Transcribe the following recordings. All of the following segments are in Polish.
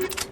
you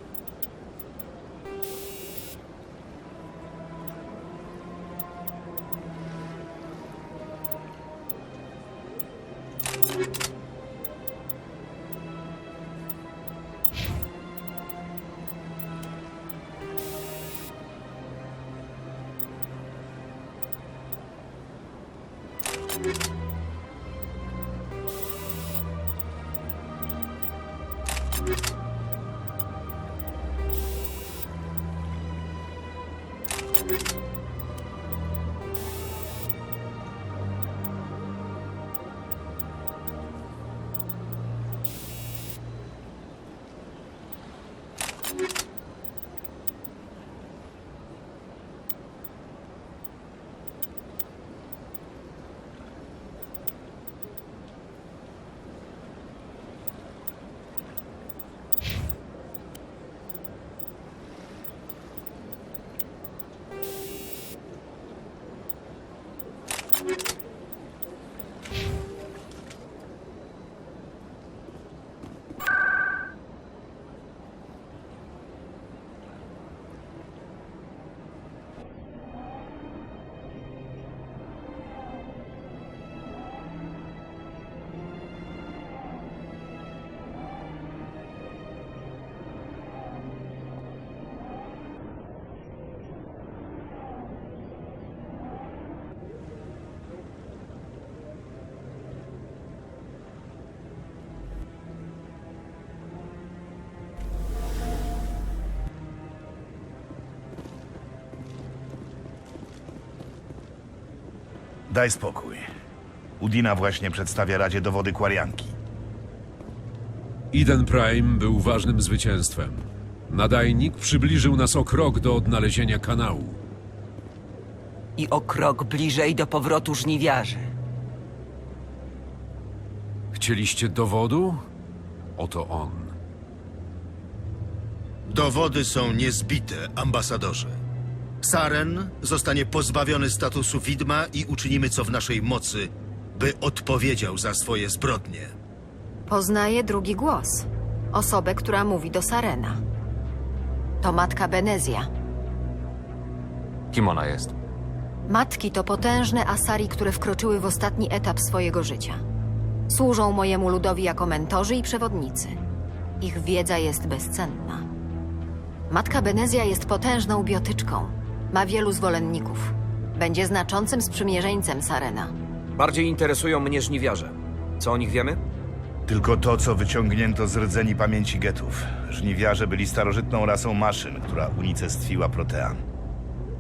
Daj spokój. Udina właśnie przedstawia Radzie dowody Kwarianki. Eden Prime był ważnym zwycięstwem. Nadajnik przybliżył nas o krok do odnalezienia kanału. I o krok bliżej do powrotu żniwiarzy. Chcieliście dowodu? Oto on. Dowody są niezbite, ambasadorze. Saren zostanie pozbawiony statusu widma i uczynimy co w naszej mocy, by odpowiedział za swoje zbrodnie. Poznaje drugi głos. Osobę, która mówi do Sarena. To matka Benezja. Kim ona jest? Matki to potężne Asari, które wkroczyły w ostatni etap swojego życia. Służą mojemu ludowi jako mentorzy i przewodnicy. Ich wiedza jest bezcenna. Matka Benezja jest potężną biotyczką. Ma wielu zwolenników. Będzie znaczącym sprzymierzeńcem Sarena. Bardziej interesują mnie żniwiarze. Co o nich wiemy? Tylko to, co wyciągnięto z rdzeni pamięci getów. Żniwiarze byli starożytną rasą maszyn, która unicestwiła Protean.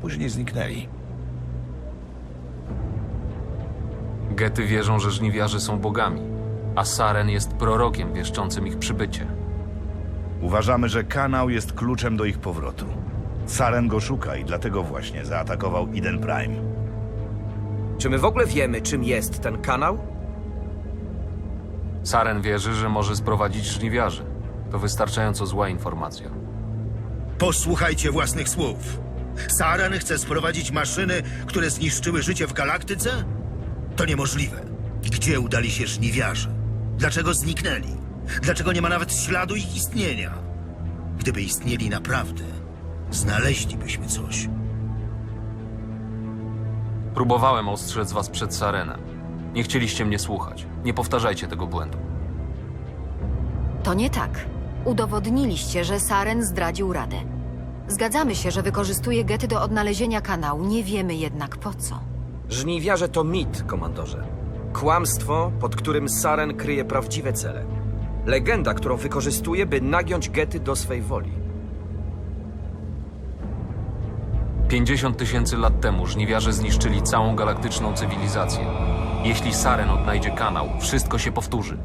Później zniknęli. Gety wierzą, że żniwiarze są bogami, a Saren jest prorokiem wieszczącym ich przybycie. Uważamy, że kanał jest kluczem do ich powrotu. Saren go szuka i dlatego właśnie zaatakował Eden Prime. Czy my w ogóle wiemy, czym jest ten kanał? Saren wierzy, że może sprowadzić żniwiarzy. To wystarczająco zła informacja. Posłuchajcie własnych słów. Saren chce sprowadzić maszyny, które zniszczyły życie w galaktyce? To niemożliwe. Gdzie udali się żniwiarze? Dlaczego zniknęli? Dlaczego nie ma nawet śladu ich istnienia? Gdyby istnieli naprawdę, znaleźlibyśmy coś. Próbowałem ostrzec was przed Sarenem. Nie chcieliście mnie słuchać. Nie powtarzajcie tego błędu. To nie tak. Udowodniliście, że Saren zdradził Radę. Zgadzamy się, że wykorzystuje gety do odnalezienia kanału, nie wiemy jednak po co. Żniwiarze to mit, komandorze. Kłamstwo, pod którym Saren kryje prawdziwe cele. Legenda, którą wykorzystuje, by nagiąć gety do swej woli. 50 tysięcy lat temu żniwiarze zniszczyli całą galaktyczną cywilizację. Jeśli Saren odnajdzie kanał, wszystko się powtórzy.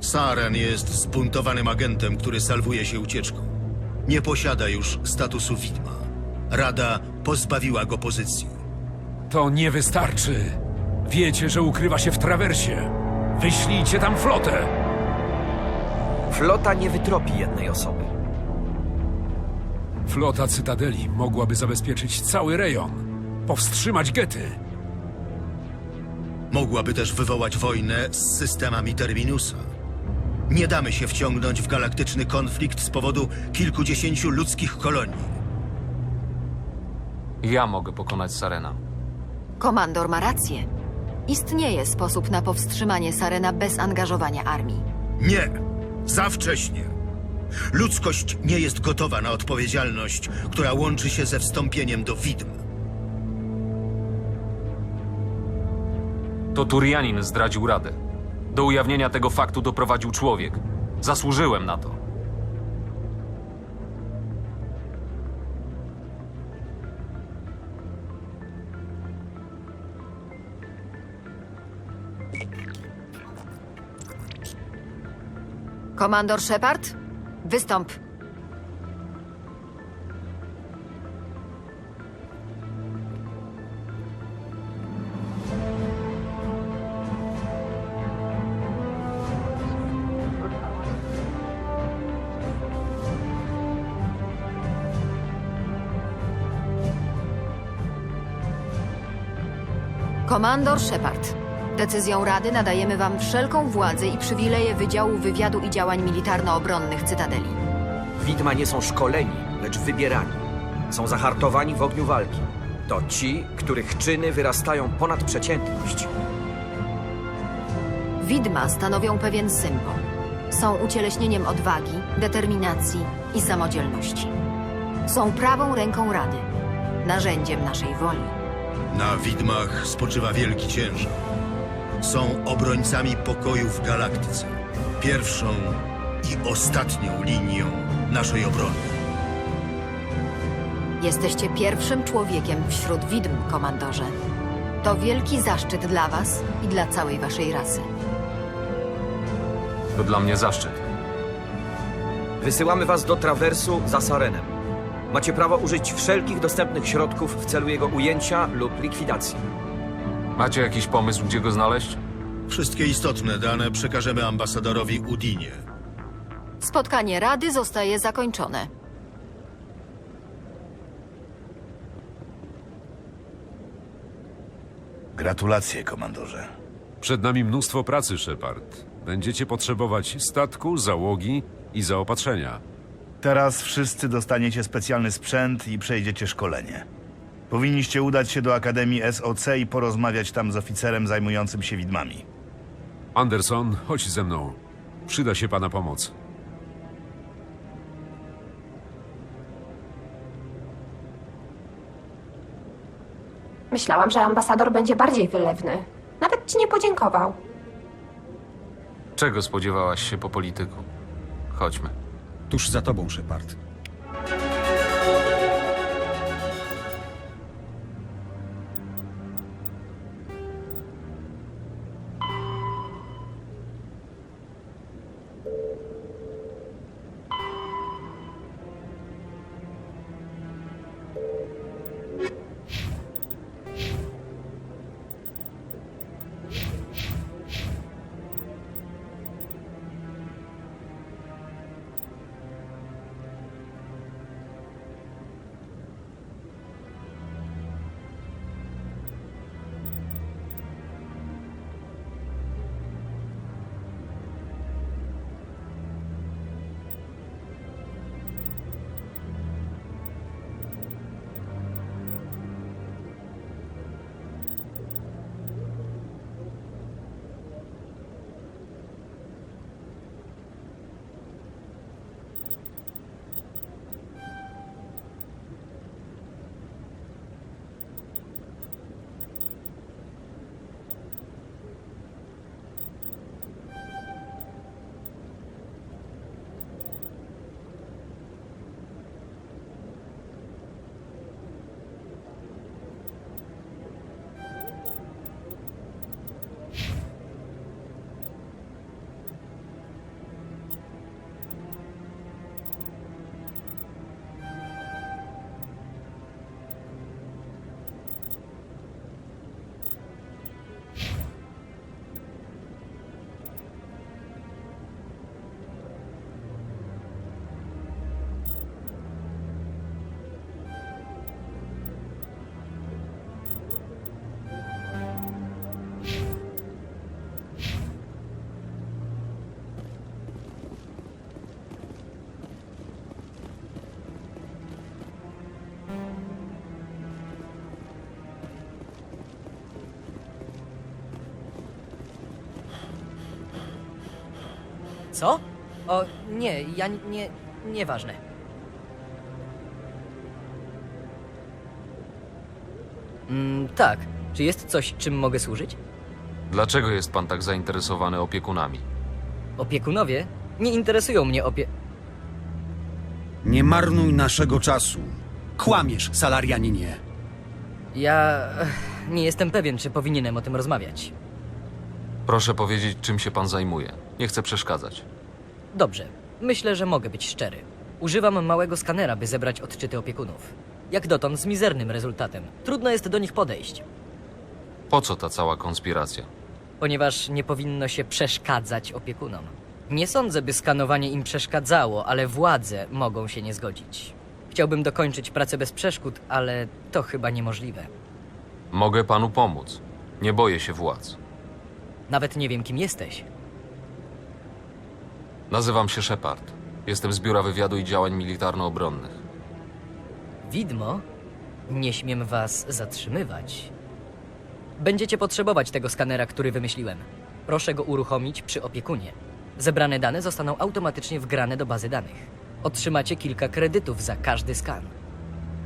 Saren jest zbuntowanym agentem, który salwuje się ucieczką. Nie posiada już statusu widma. Rada pozbawiła go pozycji. To nie wystarczy. Wiecie, że ukrywa się w trawersie. Wyślijcie tam flotę. Flota nie wytropi jednej osoby. Flota Cytadeli mogłaby zabezpieczyć cały rejon. Powstrzymać gety. Mogłaby też wywołać wojnę z systemami Terminusa. Nie damy się wciągnąć w galaktyczny konflikt z powodu kilkudziesięciu ludzkich kolonii. Ja mogę pokonać Sarena. Komandor ma rację. Istnieje sposób na powstrzymanie Sarena bez angażowania armii. Nie! Za wcześnie! Ludzkość nie jest gotowa na odpowiedzialność, która łączy się ze wstąpieniem do widm. To Turianin zdradził Radę. Do ujawnienia tego faktu doprowadził człowiek. Zasłużyłem na to. Komandor Shepard? Wystąp. Komandor Shepard. Decyzją Rady nadajemy wam wszelką władzę i przywileje Wydziału Wywiadu i Działań Militarno-Obronnych Cytadeli. Widma nie są szkoleni, lecz wybierani. Są zahartowani w ogniu walki. To ci, których czyny wyrastają ponad przeciętność. Widma stanowią pewien symbol. Są ucieleśnieniem odwagi, determinacji i samodzielności. Są prawą ręką Rady, narzędziem naszej woli. Na widmach spoczywa wielki ciężar. Są obrońcami pokoju w galaktyce. Pierwszą i ostatnią linią naszej obrony. Jesteście pierwszym człowiekiem wśród widm, komandorze. To wielki zaszczyt dla was i dla całej waszej rasy. To dla mnie zaszczyt. Wysyłamy was do trawersu za Sarenem. Macie prawo użyć wszelkich dostępnych środków w celu jego ujęcia lub likwidacji. Macie jakiś pomysł, gdzie go znaleźć? Wszystkie istotne dane przekażemy ambasadorowi Udinie. Spotkanie Rady zostaje zakończone. Gratulacje, komandorze. Przed nami mnóstwo pracy, Shepard. Będziecie potrzebować statku, załogi i zaopatrzenia. Teraz wszyscy dostaniecie specjalny sprzęt i przejdziecie szkolenie. Powinniście udać się do Akademii SOC i porozmawiać tam z oficerem zajmującym się widmami. Anderson, chodź ze mną. Przyda się pana pomoc. Myślałam, że ambasador będzie bardziej wylewny. Nawet ci nie podziękował. Czego spodziewałaś się po polityku? Chodźmy. Tuż za tobą, Shepard. O, nie, ja nie. Nieważne. Mm, tak. Czy jest coś, czym mogę służyć? Dlaczego jest pan tak zainteresowany opiekunami? Opiekunowie? Nie interesują mnie opie... Nie marnuj naszego czasu. Kłamiesz, salarianinie. Ja... ech, nie jestem pewien, czy powinienem o tym rozmawiać. Proszę powiedzieć, czym się pan zajmuje. Nie chcę przeszkadzać. Dobrze. Myślę, że mogę być szczery. Używam małego skanera, by zebrać odczyty opiekunów. Jak dotąd z mizernym rezultatem. Trudno jest do nich podejść, Po co ta cała konspiracja? ponieważ nie powinno się przeszkadzać opiekunom. Nie sądzę, by skanowanie im przeszkadzało, ale władze mogą się nie zgodzić. Chciałbym dokończyć pracę bez przeszkód, ale to chyba niemożliwe. Mogę panu pomóc. Nie boję się władz. Nawet nie wiem, kim jesteś. Nazywam się Shepard. Jestem z Biura Wywiadu i Działań Militarno-Obronnych. Widmo? Nie śmiem was zatrzymywać. Będziecie potrzebować tego skanera, który wymyśliłem. Proszę go uruchomić przy opiekunie. Zebrane dane zostaną automatycznie wgrane do bazy danych. Otrzymacie kilka kredytów za każdy skan.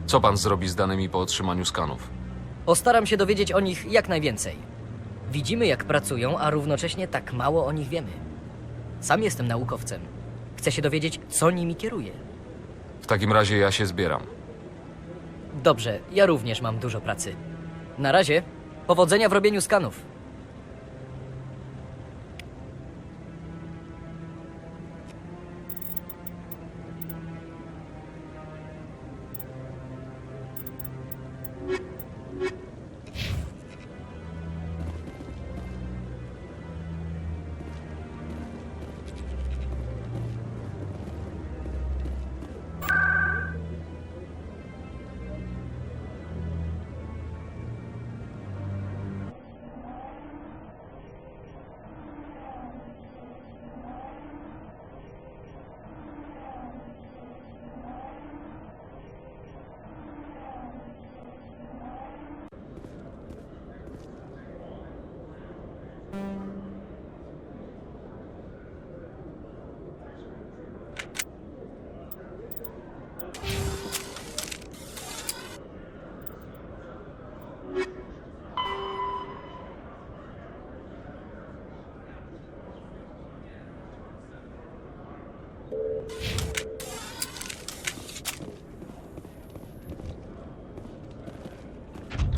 Co pan zrobi z danymi po otrzymaniu skanów? Postaram się dowiedzieć o nich jak najwięcej. Widzimy, jak pracują, a równocześnie tak mało o nich wiemy. Sam jestem naukowcem. Chcę się dowiedzieć, co nimi kieruje. W takim razie ja się zbieram. Dobrze, ja również mam dużo pracy. Na razie, powodzenia w robieniu skanów.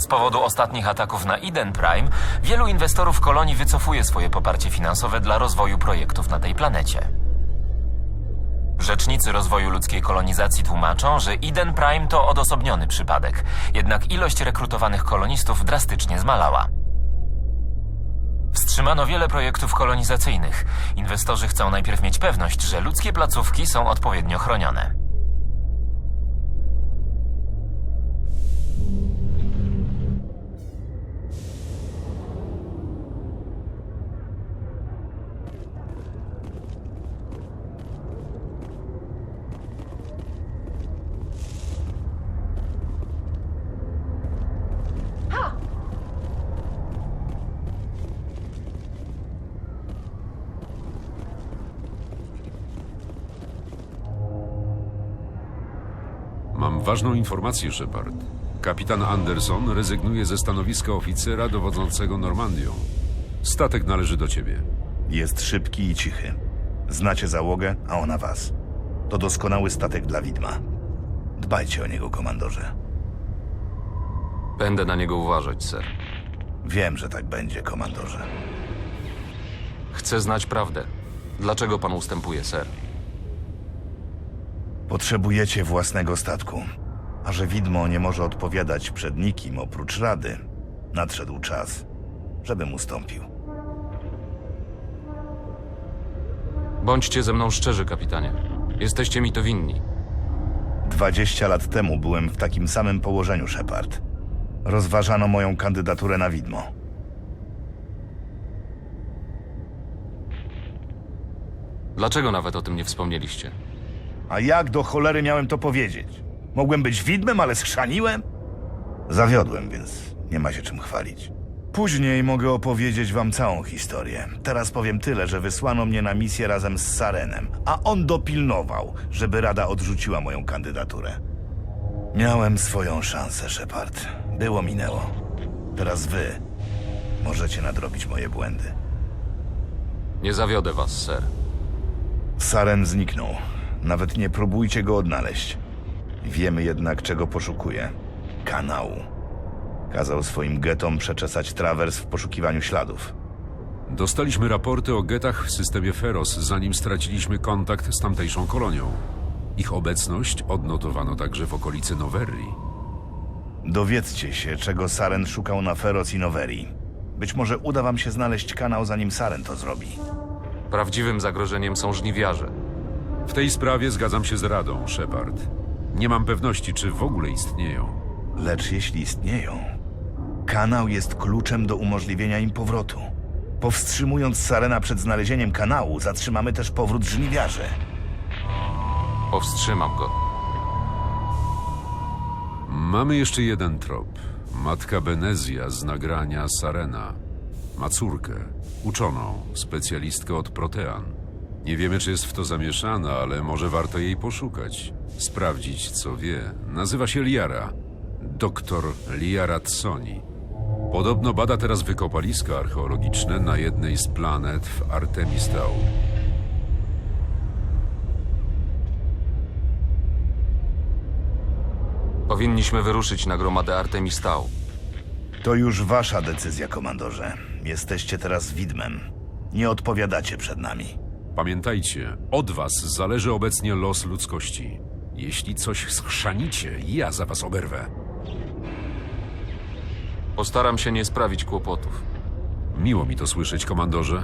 Z powodu ostatnich ataków na Eden Prime, wielu inwestorów kolonii wycofuje swoje poparcie finansowe dla rozwoju projektów na tej planecie. Rzecznicy rozwoju ludzkiej kolonizacji tłumaczą, że Eden Prime to odosobniony przypadek, jednak ilość rekrutowanych kolonistów drastycznie zmalała. Wstrzymano wiele projektów kolonizacyjnych. Inwestorzy chcą najpierw mieć pewność, że ludzkie placówki są odpowiednio chronione. Ważną informację, Shepard. Kapitan Anderson rezygnuje ze stanowiska oficera dowodzącego Normandią. Statek należy do ciebie. Jest szybki i cichy. Znacie załogę, a ona was. To doskonały statek dla widma. Dbajcie o niego, komandorze. Będę na niego uważać, ser. Wiem, że tak będzie, komandorze. Chcę znać prawdę. Dlaczego pan ustępuje, ser? Potrzebujecie własnego statku. A że widmo nie może odpowiadać przed nikim oprócz Rady, nadszedł czas, żebym ustąpił. Bądźcie ze mną szczerzy, kapitanie. Jesteście mi to winni. 20 lat temu byłem w takim samym położeniu, Shepard. Rozważano moją kandydaturę na widmo. Dlaczego nawet o tym nie wspomnieliście? A jak do cholery miałem to powiedzieć? Mogłem być widmem, ale schrzaniłem? Zawiodłem, więc nie ma się czym chwalić. Później mogę opowiedzieć wam całą historię. Teraz powiem tyle, że wysłano mnie na misję razem z Sarenem, a on dopilnował, żeby Rada odrzuciła moją kandydaturę. Miałem swoją szansę, Shepard. Było minęło. Teraz wy możecie nadrobić moje błędy. Nie zawiodę was, ser. Saren zniknął. Nawet nie próbujcie go odnaleźć. Wiemy jednak, czego poszukuje. Kanału. Kazał swoim getom przeczesać trawers w poszukiwaniu śladów. Dostaliśmy raporty o getach w systemie Feros, zanim straciliśmy kontakt z tamtejszą kolonią. Ich obecność odnotowano także w okolicy Noverri. Dowiedzcie się, czego Saren szukał na Feroz i Noverii. Być może uda wam się znaleźć kanał, zanim Saren to zrobi. Prawdziwym zagrożeniem są żniwiarze. W tej sprawie zgadzam się z Radą, Shepard. Nie mam pewności, czy w ogóle istnieją. Lecz jeśli istnieją, kanał jest kluczem do umożliwienia im powrotu. Powstrzymując Sarena przed znalezieniem kanału, zatrzymamy też powrót żniwiarzy. Powstrzymam go. Mamy jeszcze jeden trop. Matka Benezja z nagrania Sarena. Ma córkę, uczoną, specjalistkę od protean. Nie wiemy, czy jest w to zamieszana, ale może warto jej poszukać. Sprawdzić, co wie. Nazywa się Liara. Doktor Liara Tsoni. Podobno bada teraz wykopaliska archeologiczne na jednej z planet w Artemistał. Powinniśmy wyruszyć na gromadę Artemistał. To już wasza decyzja, komandorze. Jesteście teraz widmem. Nie odpowiadacie przed nami. Pamiętajcie, od was zależy obecnie los ludzkości. Jeśli coś schrzanicie, ja za was oberwę. Postaram się nie sprawić kłopotów. Miło mi to słyszeć, komandorze.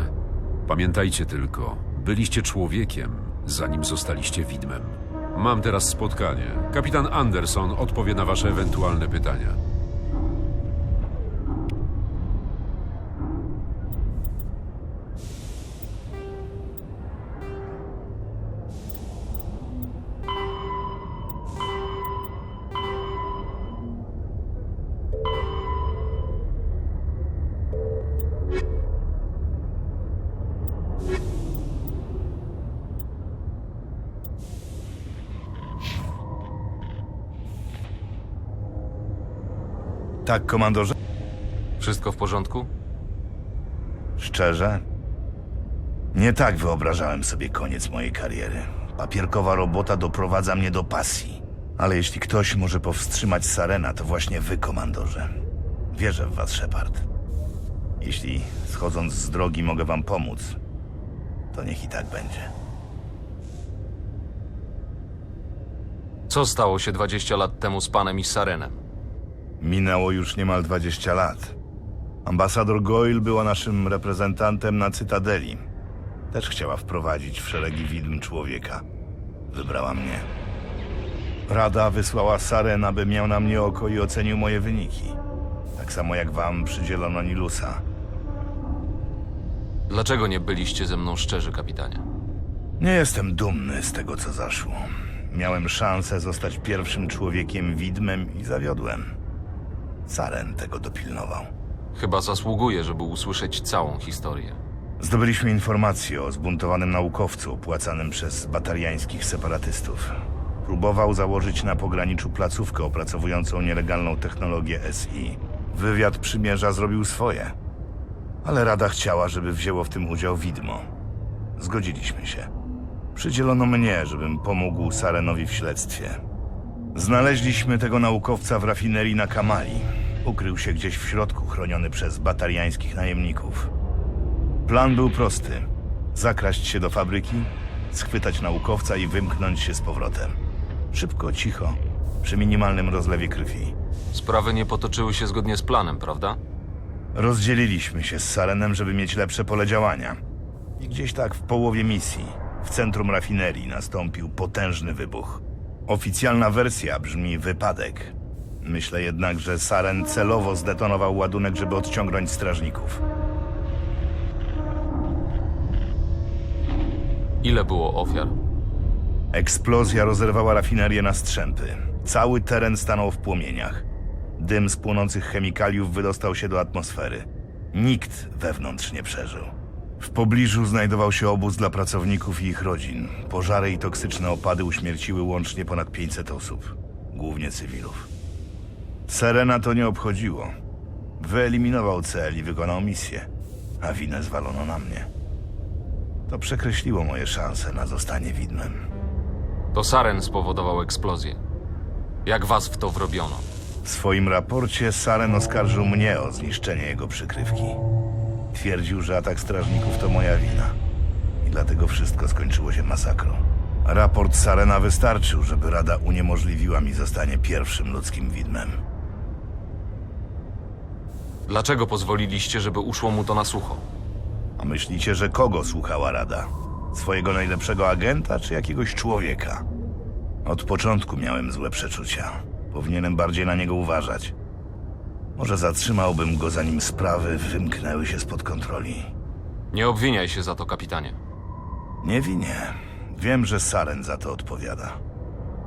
Pamiętajcie tylko, byliście człowiekiem, zanim zostaliście widmem. Mam teraz spotkanie. Kapitan Anderson odpowie na wasze ewentualne pytania. Tak, komandorze? Wszystko w porządku? Szczerze? Nie tak wyobrażałem sobie koniec mojej kariery. Papierkowa robota doprowadza mnie do pasji. Ale jeśli ktoś może powstrzymać Sarena, to właśnie wy, komandorze. Wierzę w was, Shepard. Jeśli schodząc z drogi mogę wam pomóc, to niech i tak będzie. Co stało się 20 lat temu z panem i Sarenem? Minęło już niemal 20 lat. Ambasador Goyle była naszym reprezentantem na Cytadeli. Też chciała wprowadzić w szeregi widm człowieka. Wybrała mnie. Rada wysłała Saren, aby miał na mnie oko i ocenił moje wyniki. Tak samo jak wam przydzielono Nilusa. Dlaczego nie byliście ze mną szczerzy, kapitanie? Nie jestem dumny z tego, co zaszło. Miałem szansę zostać pierwszym człowiekiem widmem i zawiodłem. Saren tego dopilnował. Chyba zasługuję, żeby usłyszeć całą historię. Zdobyliśmy informację o zbuntowanym naukowcu opłacanym przez batariańskich separatystów. Próbował założyć na pograniczu placówkę opracowującą nielegalną technologię SI. Wywiad przymierza zrobił swoje. Ale Rada chciała, żeby wzięło w tym udział widmo. Zgodziliśmy się. Przydzielono mnie, żebym pomógł Sarenowi w śledztwie. Znaleźliśmy tego naukowca w rafinerii na Kamali. Ukrył się gdzieś w środku, chroniony przez batariańskich najemników. Plan był prosty. Zakraść się do fabryki, schwytać naukowca i wymknąć się z powrotem. Szybko, cicho, przy minimalnym rozlewie krwi. Sprawy nie potoczyły się zgodnie z planem, prawda? Rozdzieliliśmy się z Sarenem, żeby mieć lepsze pole działania. I gdzieś tak w połowie misji, w centrum rafinerii, nastąpił potężny wybuch. Oficjalna wersja brzmi wypadek. Myślę jednak, że Saren celowo zdetonował ładunek, żeby odciągnąć strażników. Ile było ofiar? Eksplozja rozerwała rafinerię na strzępy. Cały teren stanął w płomieniach. Dym z płonących chemikaliów wydostał się do atmosfery. Nikt wewnątrz nie przeżył. W pobliżu znajdował się obóz dla pracowników i ich rodzin. Pożary i toksyczne opady uśmierciły łącznie ponad 500 osób, głównie cywilów. Serena to nie obchodziło. Wyeliminował cel i wykonał misję, a winę zwalono na mnie. To przekreśliło moje szanse na zostanie widmem. To Saren spowodował eksplozję. Jak was w to wrobiono? W swoim raporcie Saren oskarżył mnie o zniszczenie jego przykrywki. Twierdził, że atak strażników to moja wina. I dlatego wszystko skończyło się masakrą. Raport Sarena wystarczył, żeby Rada uniemożliwiła mi zostanie pierwszym ludzkim widmem. Dlaczego pozwoliliście, żeby uszło mu to na sucho? A myślicie, że kogo słuchała Rada? Swojego najlepszego agenta czy jakiegoś człowieka? Od początku miałem złe przeczucia. Powinienem bardziej na niego uważać. Może zatrzymałbym go, zanim sprawy wymknęły się spod kontroli. Nie obwiniaj się za to, kapitanie. Nie winię. Wiem, że Saren za to odpowiada.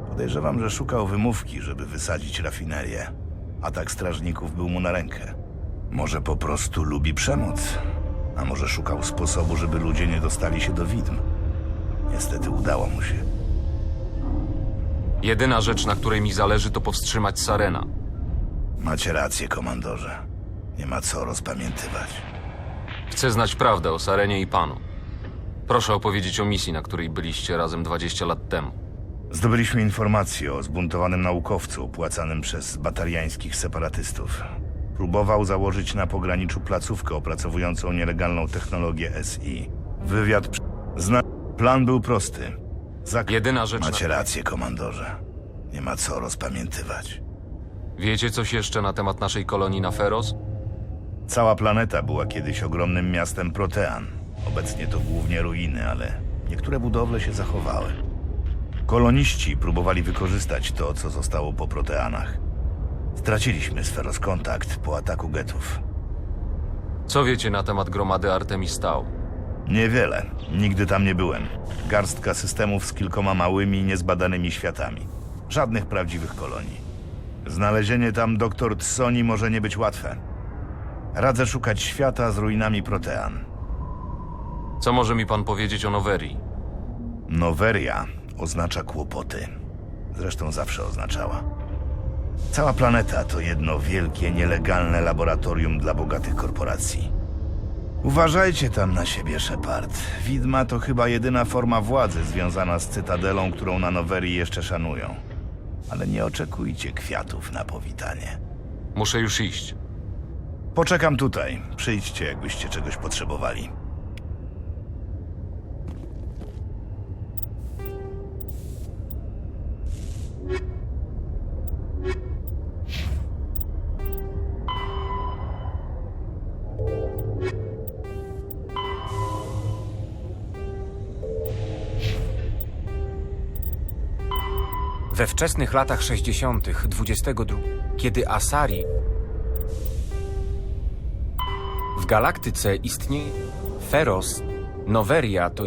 Podejrzewam, że szukał wymówki, żeby wysadzić rafinerię. Atak strażników był mu na rękę. Może po prostu lubi przemoc, a może szukał sposobu, żeby ludzie nie dostali się do widm. Niestety udało mu się. Jedyna rzecz, na której mi zależy, to powstrzymać Sarena. Macie rację, komandorze. Nie ma co rozpamiętywać. Chcę znać prawdę o Sarenie i panu. Proszę opowiedzieć o misji, na której byliście razem 20 lat temu. Zdobyliśmy informację o zbuntowanym naukowcu opłacanym przez batariańskich separatystów. Próbował założyć na pograniczu placówkę opracowującą nielegalną technologię SI. Wywiad... przy- Zna... Plan był prosty. Zak... Jedyna rzecz, Macie na... rację, komandorze. Nie ma co rozpamiętywać. Wiecie coś jeszcze na temat naszej kolonii na Feros? Cała planeta była kiedyś ogromnym miastem Protean. Obecnie to głównie ruiny, ale niektóre budowle się zachowały. Koloniści próbowali wykorzystać to, co zostało po Proteanach. Straciliśmy sferos kontakt po ataku getów. Co wiecie na temat gromady Artemis Tau? Niewiele. Nigdy tam nie byłem. Garstka systemów z kilkoma małymi, niezbadanymi światami. Żadnych prawdziwych kolonii. Znalezienie tam doktor Tsoni może nie być łatwe. Radzę szukać świata z ruinami Protean. Co może mi pan powiedzieć o Noverii? Noweria oznacza kłopoty. Zresztą zawsze oznaczała. Cała planeta to jedno wielkie, nielegalne laboratorium dla bogatych korporacji. Uważajcie tam na siebie, Shepard. Widma to chyba jedyna forma władzy związana z Cytadelą, którą na Nowerii jeszcze szanują. Ale nie oczekujcie kwiatów na powitanie. Muszę już iść. Poczekam tutaj. Przyjdźcie, jakbyście czegoś potrzebowali. Wczesnych latach 60. XX, kiedy Asari w galaktyce istnieje Feros, Noveria to